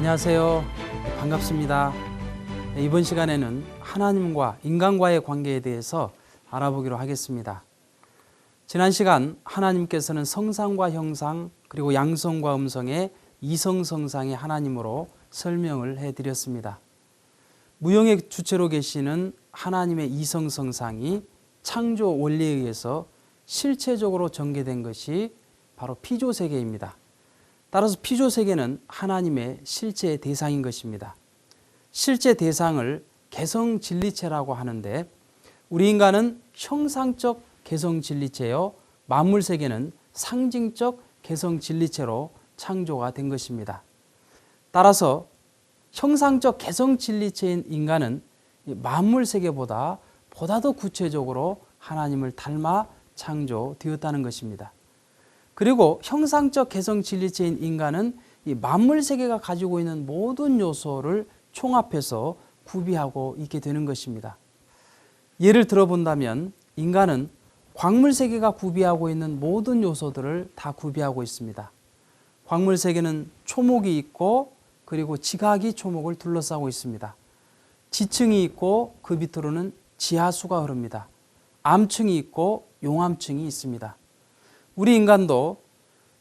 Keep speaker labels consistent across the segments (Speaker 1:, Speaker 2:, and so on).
Speaker 1: 안녕하세요. 반갑습니다. 네, 이번 시간에는 하나님과 인간과의 관계에 대해서 알아보기로 하겠습니다. 지난 시간 하나님께서는 성상과 형상 그리고 양성과 음성의 이성 성상의 하나님으로 설명을 해 드렸습니다. 무용의 주체로 계시는 하나님의 이성 성상이 창조 원리에 의해서 실체적으로 전개된 것이 바로 피조 세계입니다. 따라서 피조 세계는 하나님의 실제의 대상인 것입니다. 실제 대상을 개성 진리체라고 하는데 우리 인간은 형상적 개성 진리체요 만물 세계는 상징적 개성 진리체로 창조가 된 것입니다. 따라서 형상적 개성 진리체인 인간은 만물 세계보다 보다 더 구체적으로 하나님을 닮아 창조되었다는 것입니다. 그리고 형상적 개성 진리체인 인간은 이 만물 세계가 가지고 있는 모든 요소를 총합해서 구비하고 있게 되는 것입니다. 예를 들어본다면 인간은 광물 세계가 구비하고 있는 모든 요소들을 다 구비하고 있습니다. 광물 세계는 초목이 있고 그리고 지각이 초목을 둘러싸고 있습니다. 지층이 있고 그 밑으로는 지하수가 흐릅니다. 암층이 있고 용암층이 있습니다. 우리 인간도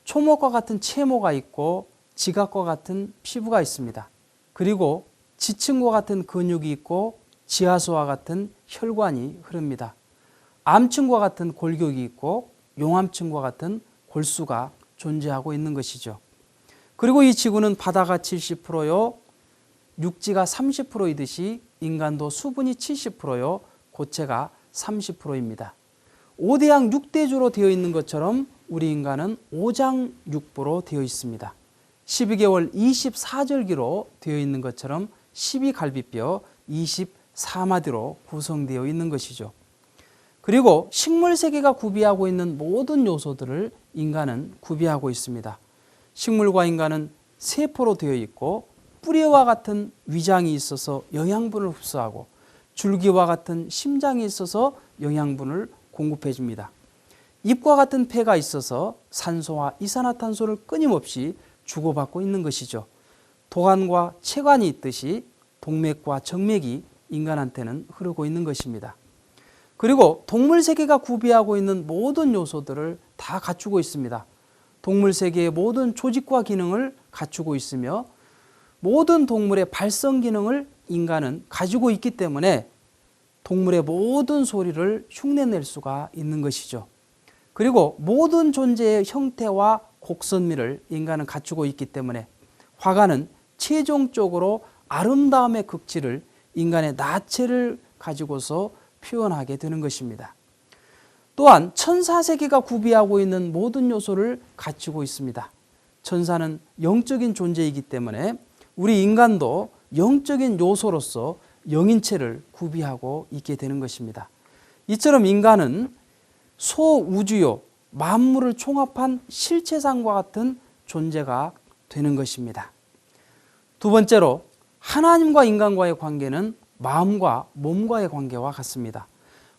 Speaker 1: 초목과 같은 체모가 있고 지각과 같은 피부가 있습니다. 그리고 지층과 같은 근육이 있고 지하수와 같은 혈관이 흐릅니다. 암층과 같은 골격이 있고 용암층과 같은 골수가 존재하고 있는 것이죠. 그리고 이 지구는 바다가 70%요, 육지가 30%이듯이 인간도 수분이 70%요, 고체가 30%입니다. 5대양 6대주로 되어 있는 것처럼 우리 인간은 5장 6부로 되어 있습니다. 12개월 24절기로 되어 있는 것처럼 12갈비뼈 24마디로 구성되어 있는 것이죠. 그리고 식물 세계가 구비하고 있는 모든 요소들을 인간은 구비하고 있습니다. 식물과 인간은 세포로 되어 있고 뿌리와 같은 위장이 있어서 영양분을 흡수하고 줄기와 같은 심장이 있어서 영양분을 공급해 줍니다. 잎과 같은 폐가 있어서 산소와 이산화탄소를 끊임없이 주고받고 있는 것이죠. 도관과 체관이 있듯이 동맥과 정맥이 인간한테는 흐르고 있는 것입니다. 그리고 동물 세계가 구비하고 있는 모든 요소들을 다 갖추고 있습니다. 동물 세계의 모든 조직과 기능을 갖추고 있으며 모든 동물의 발성 기능을 인간은 가지고 있기 때문에 동물의 모든 소리를 흉내낼 수가 있는 것이죠. 그리고 모든 존재의 형태와 곡선미를 인간은 갖추고 있기 때문에 화가는 최종적으로 아름다움의 극치를 인간의 나체를 가지고서 표현하게 되는 것입니다. 또한 천사 세계가 구비하고 있는 모든 요소를 갖추고 있습니다. 천사는 영적인 존재이기 때문에 우리 인간도 영적인 요소로서 영인체를 구비하고 있게 되는 것입니다. 이처럼 인간은 소우주요 만물을 총합한 실체상과 같은 존재가 되는 것입니다. 두 번째로 하나님과 인간과의 관계는 마음과 몸과의 관계와 같습니다.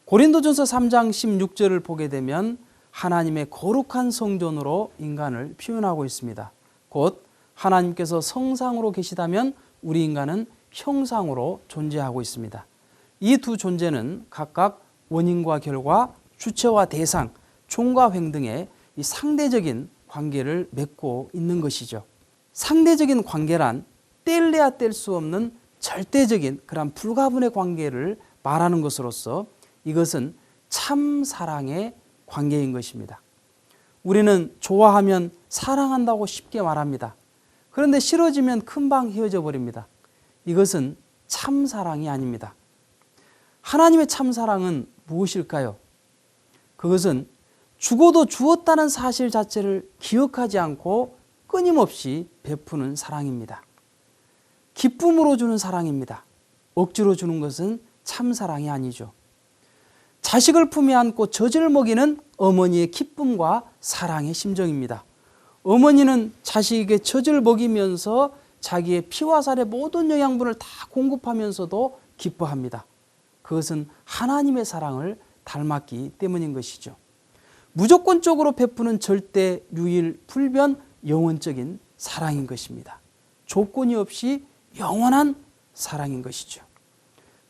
Speaker 1: 고린도전서 3장 16절을 보게 되면 하나님의 거룩한 성전으로 인간을 표현하고 있습니다. 곧 하나님께서 성상으로 계시다면 우리 인간은 형상으로 존재하고 있습니다. 이 두 존재는 각각 원인과 결과, 주체와 대상, 총과 횡 등의 이 상대적인 관계를 맺고 있는 것이죠. 상대적인 관계란 뗄래야 뗄 수 없는 절대적인 그런 불가분의 관계를 말하는 것으로서 이것은 참 사랑의 관계인 것입니다. 우리는 좋아하면 사랑한다고 쉽게 말합니다. 그런데 싫어지면 금방 헤어져 버립니다. 이것은 참 사랑이 아닙니다. 하나님의 참 사랑은 무엇일까요? 그것은 죽어도 주었다는 사실 자체를 기억하지 않고 끊임없이 베푸는 사랑입니다. 기쁨으로 주는 사랑입니다. 억지로 주는 것은 참 사랑이 아니죠. 자식을 품에 안고 젖을 먹이는 어머니의 기쁨과 사랑의 심정입니다. 어머니는 자식에게 젖을 먹이면서 자기의 피와 살의 모든 영양분을 다 공급하면서도 기뻐합니다. 그것은 하나님의 사랑을 닮았기 때문인 것이죠. 무조건적으로 베푸는 절대 유일 불변 영원적인 사랑인 것입니다. 조건이 없이 영원한 사랑인 것이죠.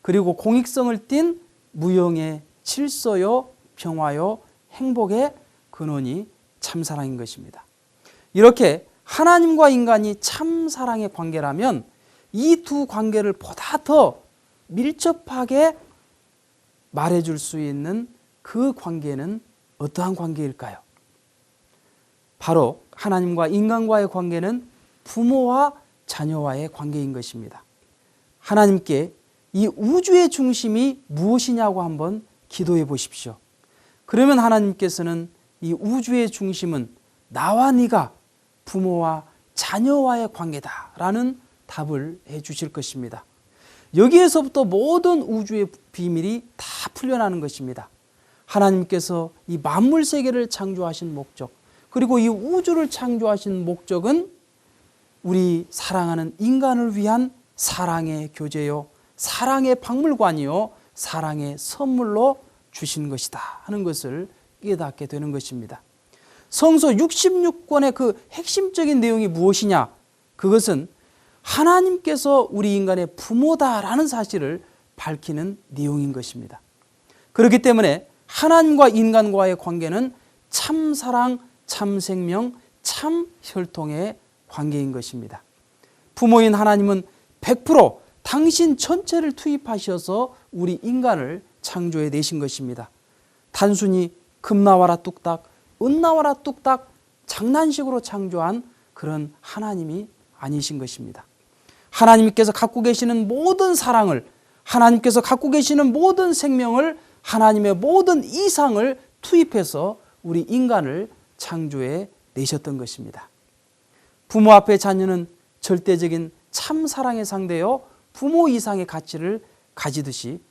Speaker 1: 그리고 공익성을 띤 무형의 질서요, 평화요, 행복의 근원이 참사랑인 것입니다. 이렇게 하나님과 인간이 참 사랑의 관계라면 이 두 관계를 보다 더 밀접하게 말해줄 수 있는 그 관계는 어떠한 관계일까요? 바로 하나님과 인간과의 관계는 부모와 자녀와의 관계인 것입니다. 하나님께 이 우주의 중심이 무엇이냐고 한번 기도해 보십시오. 그러면 하나님께서는 이 우주의 중심은 나와 네가 부모와 자녀와의 관계다라는 답을 해 주실 것입니다. 여기에서부터 모든 우주의 비밀이 다 풀려나는 것입니다. 하나님께서 이 만물 세계를 창조하신 목적, 그리고 이 우주를 창조하신 목적은 우리 사랑하는 인간을 위한 사랑의 교제요, 사랑의 박물관이요, 사랑의 선물로 주신 것이다 하는 것을 깨닫게 되는 것입니다. 성서 66권의 그 핵심적인 내용이 무엇이냐? 그것은 하나님께서 우리 인간의 부모다라는 사실을 밝히는 내용인 것입니다. 그렇기 때문에 하나님과 인간과의 관계는 참 사랑, 참 생명, 참 혈통의 관계인 것입니다. 부모인 하나님은 100% 당신 전체를 투입하셔서 우리 인간을 창조해 내신 것입니다. 단순히 금 나와라 뚝딱, 은 나와라 뚝딱 장난식으로 창조한 그런 하나님이 아니신 것입니다. 하나님께서 갖고 계시는 모든 사랑을 하나님께서 갖고 계시는 모든 생명을 하나님의 모든 이상을 투입해서 우리 인간을 창조해 내셨던 것입니다. 부모 앞에 자녀는 절대적인 참 사랑의 상대요 부모 이상의 가치를 가지듯이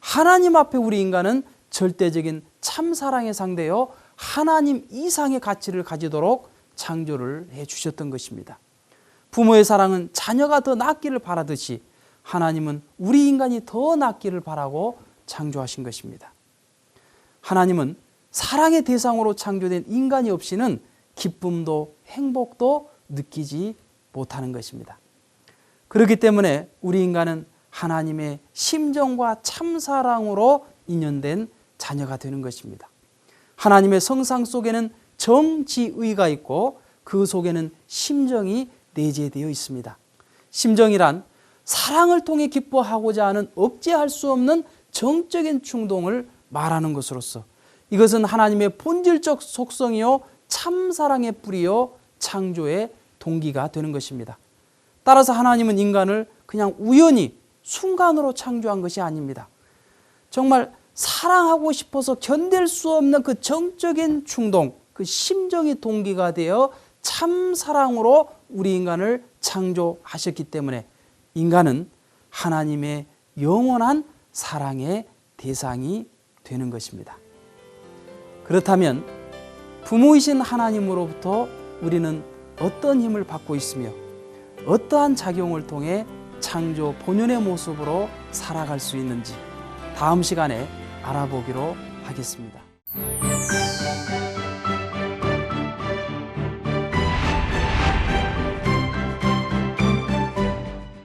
Speaker 1: 하나님 앞에 우리 인간은 절대적인 참 사랑의 상대요 하나님 이상의 가치를 가지도록 창조를 해 주셨던 것입니다. 부모의 사랑은 자녀가 더 낫기를 바라듯이 하나님은 우리 인간이 더 낫기를 바라고 창조하신 것입니다. 하나님은 사랑의 대상으로 창조된 인간이 없이는 기쁨도 행복도 느끼지 못하는 것입니다. 그렇기 때문에 우리 인간은 하나님의 심정과 참사랑으로 인연된 자녀가 되는 것입니다. 하나님의 성상 속에는 정지의가 있고 그 속에는 심정이 내재되어 있습니다. 심정이란 사랑을 통해 기뻐하고자 하는 억제할 수 없는 정적인 충동을 말하는 것으로서 이것은 하나님의 본질적 속성이요 참 사랑의 뿌리요 창조의 동기가 되는 것입니다. 따라서 하나님은 인간을 그냥 우연히 순간으로 창조한 것이 아닙니다. 정말 사랑하고 싶어서 견딜 수 없는 그 정적인 충동, 그 심정이 동기가 되어 참 사랑으로 우리 인간을 창조하셨기 때문에 인간은 하나님의 영원한 사랑의 대상이 되는 것입니다. 그렇다면 부모이신 하나님으로부터 우리는 어떤 힘을 받고 있으며 어떠한 작용을 통해 창조 본연의 모습으로 살아갈 수 있는지 다음 시간에 알아보기로 하겠습니다.